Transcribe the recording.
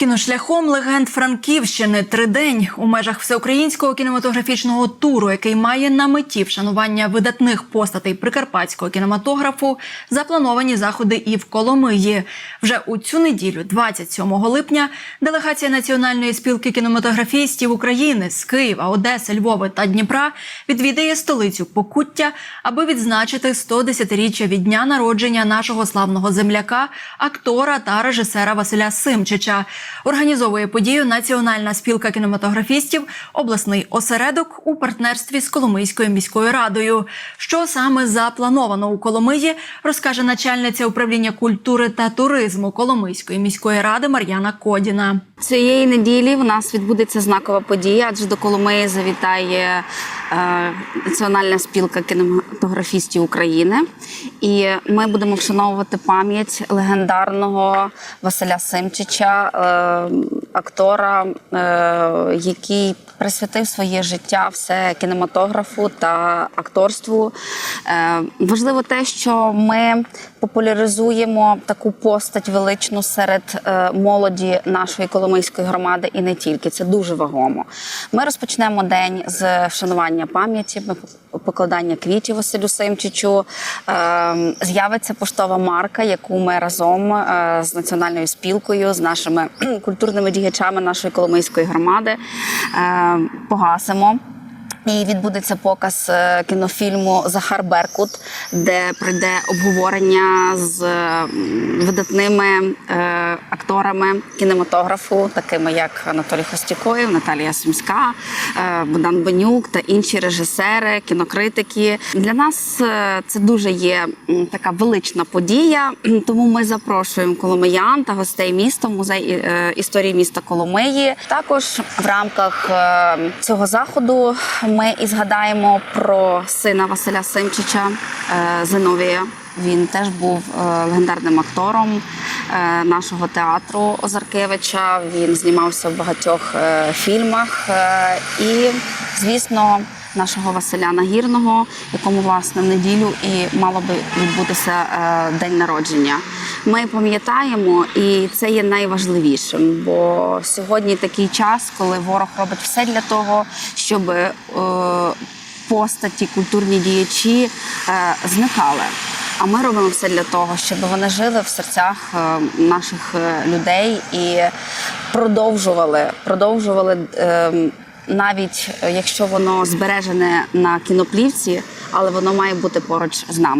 Кіношляхом легенд Франківщини тридень у межах всеукраїнського кінематографічного туру, який має на меті вшанування видатних постатей прикарпатського кінематографу, заплановані заходи і в Коломиї. Вже у цю неділю, 27 липня, делегація Національної спілки кінематографістів України з Києва, Одеси, Львова та Дніпра відвідає столицю Покуття, аби відзначити 110-річчя від дня народження нашого славного земляка, актора та режисера Василя Симчича. Організовує подію Національна спілка кінематографістів, обласний осередок у партнерстві з Коломийською міською радою. Що саме заплановано у Коломиї, розкаже начальниця управління культури та туризму Коломийської міської ради Мар'яна Кодіна. Цієї неділі в нас відбудеться знакова подія, адже до Коломиї завітає е, Національна спілка кінематографістів України. І ми будемо вшановувати пам'ять легендарного Василя Симчича, е, актора, е, який присвятив своє життя все кінематографу та акторству. Е, важливо те, що ми популяризуємо таку постать величну серед е, молоді нашої коломийської громади, і не тільки це дуже вагомо. Ми розпочнемо день з вшанування пам'яті, покладання квітів Василю Симчичу. Е, з'явиться поштова марка, яку ми разом е, з національною спілкою, з нашими культурними діячами нашої коломийської громади е, погасимо. І відбудеться показ е, кінофільму Захар Беркут, де пройде обговорення з видатними е, акторами кінематографу, такими як Анатолій Хостякоєв, Наталія Сумська, е, Богдан Бенюк та інші режисери, кінокритики. Для нас це дуже є така велична подія. Тому ми запрошуємо коломиян та гостей міста музей історії міста Коломиї. Також в рамках цього заходу ми і згадаємо про сина Василя Симчича е, Зиновія. Він теж був е, легендарним актором е, нашого театру Озаркевича. Він знімався в багатьох фільмах. І, звісно, нашого Василя Нагірного, якому власне в неділю і мало би відбутися е, день народження. Ми пам'ятаємо, і це є найважливішим, бо сьогодні такий час, коли ворог робить все для того, щоб е, постаті, культурні діячі е, зникали. А ми робимо все для того, щоб вони жили в серцях наших людей і продовжували, продовжували е, навіть е, якщо воно збережене на кіноплівці, але воно має бути поруч з нами.